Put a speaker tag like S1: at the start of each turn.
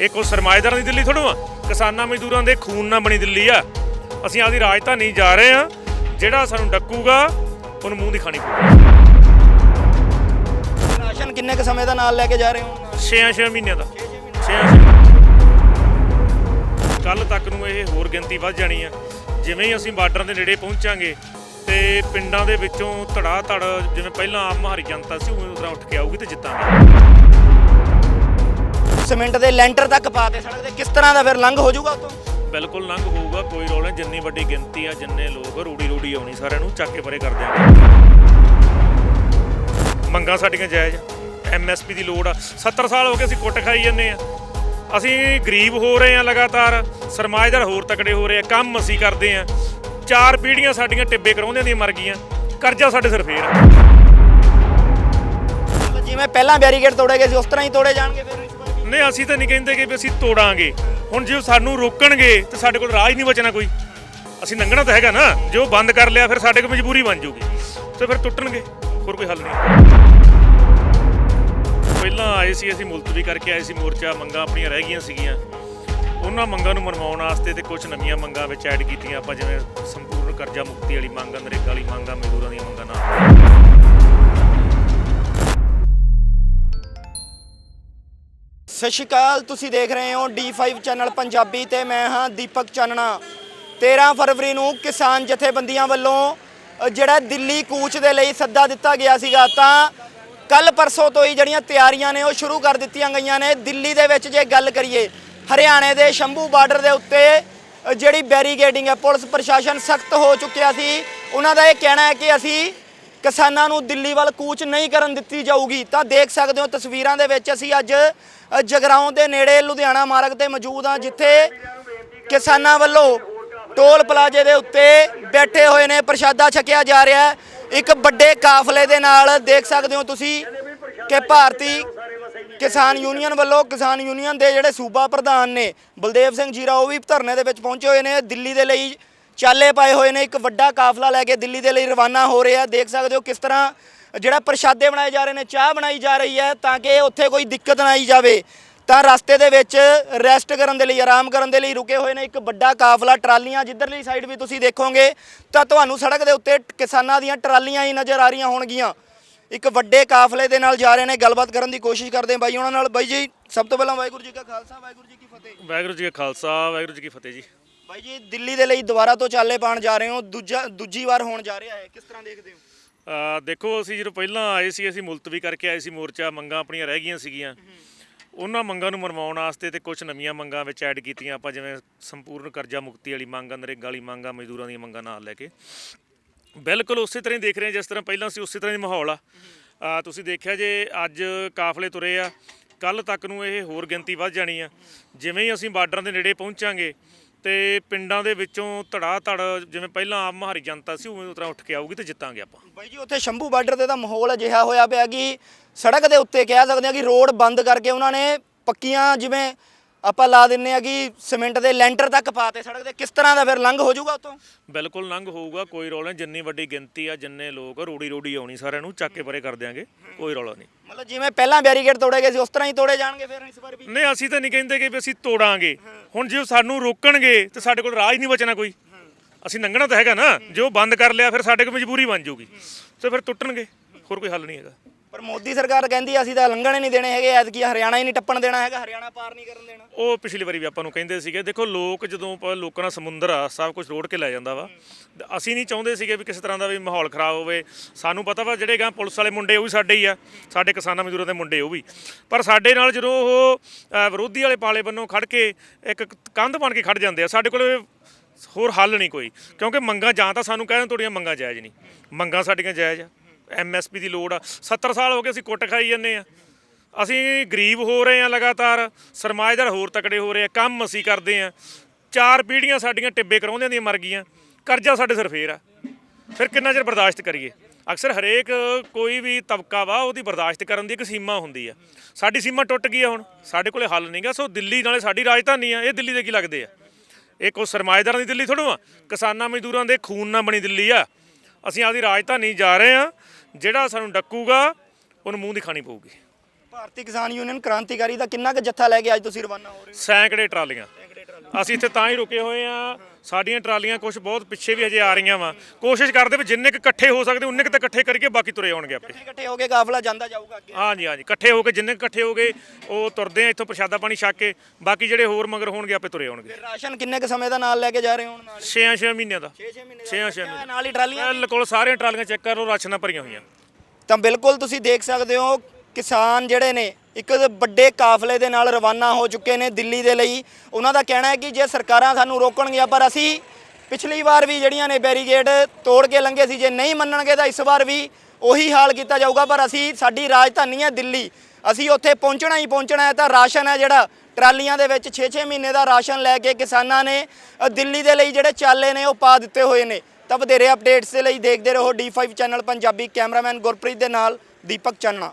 S1: ਇਹ ਕੋਈ ਸਰਮਾਏਦਾਰਾਂ ਦੀ ਦਿੱਲੀ ਥੋੜੋ ਆ। ਕਿਸਾਨਾਂ ਮਜ਼ਦੂਰਾਂ ਦੇ ਖੂਨ ਨਾਲ ਬਣੀ ਦਿੱਲੀ ਆ। ਅਸੀਂ ਆਪਦੀ ਰਾਜਧਾਨੀ ਜਾ ਰਹੇ ਆ ਜਿਹੜਾ ਸਾਨੂੰ ਡੱਕੂਗਾ ਉਹਨੂੰ ਮੂੰਹ ਦੀ ਖਾਣੀ ਪਊਗੀ
S2: ਰਾਸ਼ਨ ਕਿੰਨੇ ਕ ਸਮੇਂ ਦਾ ਨਾਲ ਲੈ ਕੇ ਜਾ ਰਹੇ ਹੋ?
S1: 6-6 ਮਹੀਨਿਆਂ ਦਾ। 6 ਕੱਲ ਤੱਕ ਨੂੰ ਇਹ ਹੋਰ ਗਿਣਤੀ ਵੱਧ ਜਾਣੀ ਆ। ਜਿਵੇਂ ਹੀ ਅਸੀਂ ਬਾਰਡਰਾਂ ਦੇ ਨੇੜੇ ਪਹੁੰਚਾਂਗੇ ਤੇ ਪਿੰਡਾਂ ਦੇ ਵਿੱਚੋਂ ਧੜਾ ਧੜ ਜਿਵੇਂ ਪਹਿਲਾਂ ਆਮ ਹਰੀ ਜਨਤਾ ਸੀ ਉਵੇਂ ਉਤਰਾ ਉੱਠ ਕੇ ਆਊਗੀ ਤੇ ਜਿੱਤਾਂਗੇ।
S2: ਸੀਮੈਂਟ ਦੇ ਲੈਂਟਰ ਤੱਕ ਪਾ ਤੇ ਸੜਕ ਦੇ। ਕਿਸ ਤਰ੍ਹਾਂ ਦਾ ਫਿਰ ਲੰਘ ਹੋ ਜਾਊਗਾ ਉਤੋਂ
S1: ਬਿਲਕੁਲ ਲੰਘ ਹੋਊਗਾ ਕੋਈ ਰੋਲ ਨਹੀਂ ਜਿੰਨੀ ਵੱਡੀ ਗਿਣਤੀ ਆ ਜਿੰਨੇ ਲੋਕ ਰੂੜੀ ਰੂੜੀ ਆਉਣੀ ਸਾਰਿਆਂ ਨੂੰ ਚੱਕ ਕੇ ਪਰੇ ਕਰ ਦਿਆਂਗੇ। ਮੰਗਾਂ ਸਾਡੀਆਂ ਜਾਇਜ਼ ਐਮਐਸਪੀ ਦੀ ਲੋੜ ਆ। 70 ਸਾਲ ਹੋ ਗਏ ਅਸੀਂ ਕੁੱਟ ਖਾਈ ਜੰਨੇ ਆ। ਅਸੀਂ ਗਰੀਬ ਹੋ ਰਹੇ ਆ ਲਗਾਤਾਰ ਸਰਮਾਏਦਾਰ ਹੋਰ ਤਕੜੇ ਹੋ ਰਹੇ ਆ ਕੰਮ ਅਸੀਂ ਕਰਦੇ ਆ। ਚਾਰ ਪੀੜ੍ਹੀਆਂ ਸਾਡੀਆਂ ਟਿੱਬੇ ਕਰਾਉਂਦਿਆਂ ਦੀਆਂ ਮਰ ਗਈਆਂ ਕਰਜ਼ਾ ਸਾਡੇ ਸਿਰ ਫੇਰ ਆ।
S2: ਜਿਵੇਂ ਪਹਿਲਾਂ ਬੈਰੀਕੇਡ ਤੋੜੇ ਗਏ ਸੀ ਉਸ ਤਰ੍ਹਾਂ ਹੀ ਤੋੜੇ ਜਾਣਗੇ ਫਿਰ।
S1: ਨਹੀਂ ਅਸੀਂ ਤਾਂ ਨਹੀਂ ਕਹਿੰਦੇ ਕਿ ਵੀ ਅਸੀਂ ਤੋੜਾਂਗੇ। ਹੁਣ ਜੇ ਉਹ ਸਾਨੂੰ ਰੋਕਣਗੇ, ਤੇ ਸਾਡੇ ਕੋਲ ਰਾਜ ਹੀ ਨਹੀਂ ਬਚਣਾ ਕੋਈ। ਅਸੀਂ ਲੰਘਣਾ ਤਾਂ ਹੈਗਾ ਨਾ। ਜੇ ਉਹ ਬੰਦ ਕਰ ਲਿਆ, ਫਿਰ ਸਾਡੇ ਕੋਲ ਮਜਬੂਰੀ ਬਣ ਜਾਊਗੀ ਤੇ ਫਿਰ ਟੁੱਟਣਗੇ। ਹੋਰ ਕੋਈ ਹੱਲ ਨਹੀਂ। ਪਹਿਲਾਂ ਆਏ ਸੀ ਅਸੀਂ ਮੁਲਤਵੀ ਕਰਕੇ ਆਏ ਸੀ ਮੋਰਚਾ, ਮੰਗਾਂ ਆਪਣੀਆਂ ਰਹਿ ਗਈਆਂ ਸੀਗੀਆਂ। ਉਹਨਾਂ ਮੰਗਾਂ ਨੂੰ ਮਨਵਾਉਣ ਵਾਸਤੇ ਤੇ ਕੁਝ ਨਵੀਆਂ ਮੰਗਾਂ ਵਿੱਚ ਐਡ ਕੀਤੀਆਂ। ਆਪਾਂ ਜਿਵੇਂ ਸੰਪੂਰਨ ਕਰਜ਼ਾ ਮੁਕਤੀ ਵਾਲੀ ਮੰਗ ਨਰੇਗਾ ਵਾਲੀ ਮੰਗ ਆ, ਮਜ਼ਦੂਰਾਂ ਦੀਆਂ ਮੰਗਾਂ ਨਾਲ।
S2: ਸਤਿ ਸ਼੍ਰੀ ਅਕਾਲ, ਤੁਸੀਂ ਦੇਖ ਰਹੇ ਹੋ D5 ਚੈਨਲ ਪੰਜਾਬੀ ਤੇ ਮੈਂ ਹਾਂ ਦੀਪਕ ਚਾਨਣਾ। 13 ਫਰਵਰੀ ਨੂੰ ਕਿਸਾਨ ਜਥੇਬੰਦੀਆਂ ਵੱਲੋਂ ਜਿਹੜਾ ਦਿੱਲੀ ਕੂਚ ਦੇ ਲਈ ਸੱਦਾ ਦਿੱਤਾ ਗਿਆ ਸੀਗਾ, ਤਾਂ ਕੱਲ ਪਰਸੋਂ ਤੋਂ ਹੀ ਜਿਹੜੀਆਂ ਤਿਆਰੀਆਂ ਨੇ ਉਹ ਸ਼ੁਰੂ ਕਰ ਦਿੱਤੀਆਂ ਗਈਆਂ ਨੇ। ਦਿੱਲੀ ਦੇ ਵਿੱਚ ਜੇ ਗੱਲ ਕਰੀਏ, ਹਰਿਆਣੇ ਦੇ ਸ਼ੰਭੂ ਬਾਰਡਰ ਦੇ ਉੱਤੇ ਜਿਹੜੀ ਬੈਰੀਗੇਡਿੰਗ ਹੈ, ਪੁਲਿਸ ਪ੍ਰਸ਼ਾਸਨ ਸਖਤ ਹੋ ਚੁੱਕਿਆ ਸੀ। ਉਹਨਾਂ ਦਾ ਇਹ ਕਹਿਣਾ ਹੈ ਕਿ ਅਸੀਂ ਕਿਸਾਨਾਂ ਨੂੰ ਦਿੱਲੀ ਵੱਲ ਕੂਚ ਨਹੀਂ ਕਰਨ ਦਿੱਤੀ ਜਾਊਗੀ। ਤਾਂ ਦੇਖ ਸਕਦੇ ਹੋ ਤਸਵੀਰਾਂ ਦੇ ਵਿੱਚ ਅਸੀਂ ਅੱਜ ਅ, ਜਗਰਾਉਂ ਦੇ ਨੇੜੇ ਲੁਧਿਆਣਾ ਮਾਰਗ ਤੇ ਮੌਜੂਦ ਹਾਂ ਜਿੱਥੇ ਕਿਸਾਨਾਂ ਵੱਲੋਂ ਟੋਲ ਪਲਾਜ਼ੇ ਦੇ ਉੱਤੇ ਬੈਠੇ ਹੋਏ ਨੇ ਪ੍ਰਸ਼ਾਦਾ ਛਕਿਆ ਜਾ ਰਿਹਾ ਹੈ। ਇੱਕ ਵੱਡੇ ਕਾਫਲੇ ਦੇ ਨਾਲ ਦੇਖ ਸਕਦੇ ਹੋ ਤੁਸੀਂ ਕਿ ਭਾਰਤੀ ਕਿਸਾਨ ਯੂਨੀਅਨ ਵੱਲੋਂ ਕਿਸਾਨ ਯੂਨੀਅਨ ਦੇ ਜਿਹੜੇ ਸੂਬਾ ਪ੍ਰਧਾਨ ਨੇ ਬਲਦੇਵ ਸਿੰਘ ਜੀਰਾ ਉਹ ਵੀ ਧਰਨੇ ਦੇ ਵਿੱਚ ਪਹੁੰਚੇ ਹੋਏ ਨੇ। ਦਿੱਲੀ ਦੇ ਲਈ ਚਾਲੇ ਪਾਏ ਹੋਏ ਨੇ, ਇੱਕ ਵੱਡਾ ਕਾਫਲਾ ਲੈ ਕੇ ਦਿੱਲੀ ਦੇ ਲਈ ਰਵਾਨਾ ਹੋ ਰਿਹਾ ਦੇਖ ਸਕਦੇ ਹੋ ਕਿਸ ਤਰ੍ਹਾਂ ਜਿਹੜਾ ਪ੍ਰਸ਼ਾਦੇ ਬਣਾਏ ਜਾ ਰਹੇ ਨੇ, ਚਾਹ ਬਣਾਈ ਜਾ ਰਹੀ ਹੈ ਤਾਂ ਕਿ ਉੱਥੇ ਕੋਈ ਦਿੱਕਤ ਨਾ ਆਈ ਜਾਵੇ। ਤਾਂ ਰਸਤੇ ਦੇ ਵਿੱਚ ਰੈਸਟ ਕਰਨ ਦੇ ਲਈ, ਆਰਾਮ ਕਰਨ ਦੇ ਲਈ ਰੁਕੇ ਹੋਏ ਨੇ ਇੱਕ ਵੱਡਾ ਕਾਫਲਾ। ਟਰਾਲੀਆਂ ਜਿੱਧਰਲੀ ਸਾਈਡ ਵੀ ਤੁਸੀਂ ਦੇਖੋਗੇ, ਤਾਂ ਤੁਹਾਨੂੰ ਸੜਕ ਦੇ ਉੱਤੇ ਕਿਸਾਨਾਂ ਦੀਆਂ ਟਰਾਲੀਆਂ ਹੀ ਨਜ਼ਰ ਆ ਰਹੀਆਂ ਹੋਣਗੀਆਂ। ਇੱਕ ਵੱਡੇ ਕਾਫਲੇ ਦੇ ਨਾਲ ਜਾ ਰਹੇ ਨੇ, ਗੱਲਬਾਤ ਕਰਨ ਦੀ ਕੋਸ਼ਿਸ਼ ਕਰਦੇ ਹਾਂ ਬਾਈ ਉਹਨਾਂ ਨਾਲ। ਬਾਈ ਜੀ, ਸਭ ਤੋਂ ਪਹਿਲਾਂ ਵਾਹਿਗੁਰੂ ਜੀ ਕਾ ਖਾਲਸਾ, ਵਾਹਿਗੁਰੂ ਜੀ ਕੀ ਫਤਿਹ।
S1: ਵਾਹਿਗੁਰੂ ਜੀ ਕਾ ਖਾਲਸਾ, ਵਾਹਿਗੁਰੂ ਜੀ ਕੀ ਫਤਿਹ ਜੀ।
S2: ਬਾਈ ਜੀ ਦਿੱਲੀ ਦੇ ਲਈ ਦੁਬਾਰਾ ਤੋਂ ਚਾਲੇ ਪਾਣ ਜਾ ਰਹੇ ਹੋ ਦੂਜਾ ਦੂਜੀ ਵਾਰ ਹੋਣ ਜਾ ਰਿਹਾ ਹੈ ਕਿਸ ਤਰ੍ਹਾਂ ਦੇਖਦੇ ਹੋ?
S1: ਅਹ ਦੇਖੋ ਅਸੀਂ ਜਦੋਂ ਪਹਿਲਾਂ ਆਏ ਸੀ ਅਸੀਂ ਮੁਲਤਵੀ ਕਰਕੇ ਆਏ ਸੀ ਮੋਰਚਾ ਮੰਗਾਂ ਆਪਣੀਆਂ ਰਹਿ ਗਈਆਂ ਸੀਗੀਆਂ। ਉਹਨਾਂ ਮੰਗਾਂ ਨੂੰ ਮਨਵਾਉਣ ਵਾਸਤੇ ਤੇ ਕੁਝ ਨਵੀਆਂ ਮੰਗਾਂ ਵਿੱਚ ਐਡ ਕੀਤੀਆਂ ਆਪਾਂ ਜਿਵੇਂ ਸੰਪੂਰਨ ਕਰਜ਼ਾ ਮੁਕਤੀ ਵਾਲੀ ਮੰਗ ਆ ਨਰੇਗਾ ਵਾਲੀ ਮੰਗ ਆ ਮਜ਼ਦੂਰਾਂ ਦੀਆਂ ਮੰਗਾਂ ਨਾਲ ਲੈ ਕੇ। ਬਿਲਕੁਲ ਉਸੇ ਤਰ੍ਹਾਂ ਹੀ ਦੇਖ ਰਹੇ ਹਾਂ ਜਿਸ ਤਰ੍ਹਾਂ ਪਹਿਲਾਂ ਸੀ ਉਸੇ ਤਰ੍ਹਾਂ ਹੀ ਮਾਹੌਲ ਆ। ਅਹ ਤੁਸੀਂ ਦੇਖਿਆ ਜੇ ਅੱਜ ਕਾਫਲੇ ਤੁਰੇ ਆ ਕੱਲ ਤੱਕ ਨੂੰ ਇਹ ਹੋਰ ਗਿਣਤੀ ਵੱਧ ਜਾਣੀ ਆ। ਜਿਵੇਂ ਹੀ ਅਸੀਂ ਬਾਰਡਰਾਂ ਦੇ ਨੇੜੇ ਪਹੁੰਚਾਂਗੇ ਤੇ ਪਿੰਡਾਂ ਦੇ ਵਿੱਚੋਂ ਧੜਾ ਧੜ ਜਿਵੇਂ ਪਹਿਲਾਂ ਆਮ ਹਰੀ ਜਨਤਾ ਸੀ, ਉਵੇਂ ਉਤਰਾ ਉੱਠ ਕੇ ਆਊਗੀ ਤੇ ਜਿੱਤਾਂਗੇ ਆਪਾਂ।
S2: ਬਾਈ ਜੀ, ਉੱਥੇ ਸ਼ੰਭੂ ਬਾਰਡਰ ਤੇ ਤਾਂ ਮਾਹੌਲ ਅਜਿਹਾ ਹੋਇਆ ਪਿਆ ਕਿ ਸੜਕ ਦੇ ਉੱਤੇ ਕਹਿ ਸਕਦੇ ਹਾਂ ਕਿ ਰੋਡ ਬੰਦ ਕਰਕੇ ਉਹਨਾਂ ਨੇ ਪੱਕੀਆਂ ਜਿਵੇਂ ਆਪਾਂ ਲਾ ਦਿੰਨੇ ਆ ਕਿ ਸੀਮੈਂਟ ਦੇ ਲੈਂਟਰ ਤੱਕ ਪਾਤੇ ਸੜਕ ਦੇ। ਕਿਸ ਤਰ੍ਹਾਂ ਦਾ ਫਿਰ ਲੰਘ ਹੋ ਜਾਊਗਾ ਉੱਥੋਂ?
S1: ਬਿਲਕੁਲ ਲੰਘ ਹੋਊਗਾ ਕੋਈ ਰੌਲਾ ਨਹੀਂ। ਜਿੰਨੀ ਵੱਡੀ ਗਿਣਤੀ ਆ ਜਿੰਨੇ ਲੋਕ ਰੋੜੀ ਰੋੜੀ ਆਉਣੀ ਸਾਰਿਆਂ ਨੂੰ ਚੱਕ ਕੇ ਪਰੇ ਕਰ ਦਿਆਂਗੇ ਕੋਈ ਰੌਲਾ ਨਹੀਂ।
S2: ਮਤਲਬ ਜਿਵੇਂ ਪਹਿਲਾਂ ਬੈਰੀਕੇਡ ਤੋੜੇ ਗਏ ਸੀ ਉਸ ਤਰ੍ਹਾਂ ਹੀ ਤੋੜੇ ਜਾਣਗੇ ਫਿਰ ਇਸ ਵਾਰ ਵੀ?
S1: ਨਹੀਂ ਅਸੀਂ ਤਾਂ ਨਹੀਂ ਕਹਿੰਦੇ ਕਿ ਵੀ ਅਸੀਂ ਤੋੜਾਂਗੇ। ਹੁਣ ਜੇ ਉਹ ਸਾਨੂੰ ਰੋਕਣਗੇ ਤੇ ਸਾਡੇ ਕੋਲ ਹੀ ਨਹੀਂ ਬਚਣਾ ਕੋਈ। ਅਸੀਂ ਲੰਘਣਾ ਤਾਂ ਹੈਗਾ ਨਾ ਜੇ ਉਹ ਬੰਦ ਕਰ ਲਿਆ ਫਿਰ ਸਾਡੇ ਕੋਲ ਮਜਬੂਰੀ ਬਣ ਜਾਊਗੀ। ਤੇ ਫਿਰ ਟੁੱਟਣਗੇ ਹੋਰ ਕੋਈ ਹੱਲ ਨਹੀਂ ਹੈਗਾ।
S2: ਪਰ ਮੋਦੀ ਸਰਕਾਰ ਕਹਿੰਦੀ ਅਸੀਂ ਤਾਂ ਲੰਘਣ ਹੀ ਨਹੀਂ ਦੇਣੇ ਹੈਗੇ ਐਤਕੀ ਹਰਿਆਣਾ ਹੀ ਨਹੀਂ ਟੱਪਣ ਦੇਣਾ ਹੈਗਾ ਹਰਿਆਣਾ ਪਾਰ ਨਹੀਂ ਕਰਨ ਦੇਣਾ।
S1: ਉਹ ਪਿਛਲੀ ਵਾਰੀ ਵੀ ਆਪਾਂ ਨੂੰ ਕਹਿੰਦੇ ਸੀਗੇ ਦੇਖੋ ਲੋਕ ਜਦੋਂ ਆਪਾਂ ਲੋਕਾਂ ਦਾ ਸਮੁੰਦਰ ਆ ਸਭ ਕੁਝ ਰੋੜ ਕੇ ਲੈ ਜਾਂਦਾ ਵਾ। ਅਸੀਂ ਨਹੀਂ ਚਾਹੁੰਦੇ ਸੀਗੇ ਵੀ ਕਿਸੇ ਤਰ੍ਹਾਂ ਦਾ ਵੀ ਮਾਹੌਲ ਖਰਾਬ ਹੋਵੇ। ਸਾਨੂੰ ਪਤਾ ਵਾ ਜਿਹੜੇ ਗਾਂ ਪੁਲਿਸ ਵਾਲੇ ਮੁੰਡੇ ਉਹ ਵੀ ਸਾਡੇ ਹੀ ਆ। ਸਾਡੇ ਕਿਸਾਨਾਂ ਮਜ਼ਦੂਰਾਂ ਦੇ ਮੁੰਡੇ ਉਹ ਵੀ। ਪਰ ਸਾਡੇ ਨਾਲ ਜਦੋਂ ਉਹ ਅ, ਵਿਰੋਧੀ ਵਾਲੇ ਪਾਲੇ ਵੱਲੋਂ ਖੜ ਕੇ ਇੱਕ ਕੰਧ ਬਣ ਕੇ ਖੜ ਜਾਂਦੇ ਆ ਸਾਡੇ ਕੋਲ ਹੋਰ ਹੱਲ ਨਹੀਂ ਕੋਈ। ਕਿਉਂਕਿ ਮੰਗਾਂ ਜਾਂ ਤਾਂ ਸਾਨੂੰ ਕਹਿ ਕਹਿਣ ਤੁਹਾਡੀਆਂ ਮੰਗਾਂ ਜਾਇਜ਼ ਨਹੀਂ। ਮੰਗਾਂ ਸਾਡੀਆਂ ਜਾਇਜ਼ ਆ। ਐਮਐਸਪੀ ਦੀ ਲੋੜ ਆ। 70 ਸਾਲ ਹੋ ਗਏ ਅਸੀਂ ਕੁੱਟ ਖਾਈ ਜਾਂਦੇ ਆ। ਅਸੀਂ ਗਰੀਬ ਹੋ ਰਹੇ ਆ ਲਗਾਤਾਰ, ਸਰਮਾਏਦਾਰ ਹੋਰ ਤਕੜੇ ਹੋ ਰਹੇ ਆ, ਕੰਮ ਅਸੀਂ ਕਰਦੇ ਆ। ਚਾਰ ਪੀੜ੍ਹੀਆਂ ਸਾਡੀਆਂ ਟਿੱਬੇ ਕਰਾਉਂਦਿਆਂ ਦੀਆਂ ਮਰ ਗਈਆਂ, ਕਰਜ਼ਾ ਸਾਡੇ ਸਿਰ ਫੇਰ ਆ। ਫਿਰ ਕਿੰਨਾ ਚਿਰ ਬਰਦਾਸ਼ਤ ਕਰੀਏ? ਅਕਸਰ ਹਰੇਕ ਕੋਈ ਵੀ ਤਬਕਾ ਵਾ, ਉਹਦੀ ਬਰਦਾਸ਼ਤ ਕਰਨ ਦੀ ਇੱਕ ਸੀਮਾ ਹੁੰਦੀ ਆ। ਸਾਡੀ ਸੀਮਾ ਟੁੱਟ ਗਈ ਆ ਹੁਣ, ਸਾਡੇ ਕੋਲੇ ਹੱਲ ਨਹੀਂਗਾ ਸੋ ਦਿੱਲੀ ਨਾਲੇ ਸਾਡੀ ਰਾਜਧਾਨੀ ਆ, ਇਹ ਦਿੱਲੀ ਦੇ ਕੀ ਲੱਗਦੇ ਆ? ਇਹ ਕੋਈ ਸਰਮਾਏਦਾਰਾਂ ਦੀ ਦਿੱਲੀ ਥੋੜੋ ਆ? ਕਿਸਾਨਾਂ ਮਜ਼ਦੂਰਾਂ ਦੇ ਖੂਨ ਨਾਲ ਬਣੀ ਦਿੱਲੀ ਆ। ਅਸੀਂ ਆਪਦੀ ਰਾਜਧਾਨੀ ਜਾ ਰਹੇ ਆ ਜਿਹੜਾ ਸਾਨੂੰ ਡੱਕੂਗਾ ਉਹਨੂੰ ਮੂੰਹ ਦੀ ਖਾਣੀ ਪਊਗੀ।
S2: ਭਾਰਤੀ ਕਿਸਾਨ ਯੂਨੀਅਨ ਕ੍ਰਾਂਤੀਕਾਰੀ ਦਾ ਕਿੰਨਾ ਕੁ ਜੱਥਾ ਲੈ ਕੇ ਅੱਜ ਤੁਸੀਂ ਰਵਾਨਾ ਹੋ ਰਹੇ
S1: ਸੈਂਕੜੇ ਟਰਾਲੀਆਂ। ਅਸੀਂ ਇੱਥੇ ਤਾਂ ਹੀ ਰੁਕੇ ਹੋਏ ਆ ਸਾਡੀਆਂ ਟਰਾਲੀਆਂ ਕੁਝ ਬਹੁਤ ਪਿੱਛੇ ਵੀ ਹਜੇ ਆ ਰਹੀਆਂ ਵਾ। ਕੋਸ਼ਿਸ਼ ਕਰਦੇ ਵੀ ਜਿੰਨੇ ਕੁ ਇਕੱਠੇ ਹੋ ਸਕਦੇ ਉਨੇ ਕੁ ਤਾਂ ਇਕੱਠੇ ਕਰਕੇ ਬਾਕੀ ਤੁਰੇ ਆਉਣਗੇ ਆਪੇ।
S2: ਇਕੱਠੇ ਹੋ ਕੇ ਕਾਫਲਾ ਜਾਂਦਾ ਜਾਊਗਾ ਅੱਗੇ।
S1: ਹਾਂਜੀ ਹਾਂਜੀ। ਇਕੱਠੇ ਹੋ ਕੇ ਜਿੰਨੇ ਕੁ ਇਕੱਠੇ ਹੋ ਗਏ ਉਹ ਤੁਰਦੇ ਆ ਇੱਥੋਂ ਪ੍ਰਸ਼ਾਦਾ ਪਾਣੀ ਛਕ ਕੇ। ਬਾਕੀ ਜਿਹੜੇ ਹੋਰ ਮਗਰ ਹੋਣਗੇ ਆਪੇ ਤੁਰੇ ਆਉਣਗੇ।
S2: ਫਿਰ ਰਾਸ਼ਨ ਕਿੰਨੇ ਕੁ ਸਮੇਂ ਦਾ ਨਾਲ ਲੈ ਕੇ ਜਾ ਰਹੇ ਹੋ ਹੁਣ ਨਾਲ?
S1: 6-6 ਮਹੀਨਿਆਂ ਦਾ।
S2: 6-6 ਮਹੀਨੇ
S1: 6-6
S2: ਦਾ
S1: ਮਹੀਨੇ।
S2: ਨਾਲ ਹੀ ਟਰਾਲੀਆਂ
S1: ਬਿਲਕੁਲ ਸਾਰੀਆਂ ਟਰਾਲੀਆਂ ਚੈੱਕ ਕਰੋ ਰਾਸ਼ਨ ਭਰੀਆਂ ਹੋਈਆਂ।
S2: ਤਾਂ ਬਿਲਕੁਲ ਤੁਸੀਂ ਦੇਖ ਸਕਦੇ ਹੋ ਕਿਸਾਨ ਜਿਹੜੇ ਨੇ ਇੱਕ ਵੱਡੇ ਕਾਫਲੇ ਦੇ ਨਾਲ ਰਵਾਨਾ ਹੋ ਚੁੱਕੇ ਨੇ ਦਿੱਲੀ ਦੇ ਲਈ। ਉਹਨਾਂ ਦਾ ਕਹਿਣਾ ਹੈ ਕਿ ਜੇ ਸਰਕਾਰਾਂ ਸਾਨੂੰ ਰੋਕਣਗੀਆਂ, ਪਰ ਅਸੀਂ ਪਿਛਲੀ ਵਾਰ ਵੀ ਜਿਹੜੀਆਂ ਨੇ ਬੈਰੀਗੇਡ ਤੋੜ ਕੇ ਲੰਘੇ ਸੀ, ਜੇ ਨਹੀਂ ਮੰਨਣਗੇ ਤਾਂ ਇਸ ਵਾਰ ਵੀ ਉਹੀ ਹਾਲ ਕੀਤਾ ਜਾਊਗਾ। ਪਰ ਅਸੀਂ, ਸਾਡੀ ਰਾਜਧਾਨੀ ਹੈ ਦਿੱਲੀ। ਅਸੀਂ ਉੱਥੇ ਪਹੁੰਚਣਾ ਹੀ ਪਹੁੰਚਣਾ ਹੈ, ਤਾਂ ਰਾਸ਼ਨ ਹੈ ਜਿਹੜਾ ਟਰਾਲੀਆਂ ਦੇ ਵਿੱਚ। 6-6 ਮਹੀਨੇ ਦਾ ਰਾਸ਼ਨ ਲੈ ਕੇ ਕਿਸਾਨਾਂ ਨੇ ਦਿੱਲੀ ਦੇ ਲਈ ਜਿਹੜੇ ਚਾਲੇ ਨੇ, ਉਹ ਪਾ ਦਿੱਤੇ ਹੋਏ ਨੇ। ਤਾਂ ਵਧੇਰੇ ਅਪਡੇਟਸ ਦੇ ਲਈ ਦੇਖਦੇ ਰਹੋ D5 channel Punjabi cameraman Gurpreet ਦੇ ਨਾਲ ਦੀਪਕ ਚੰਨਾ।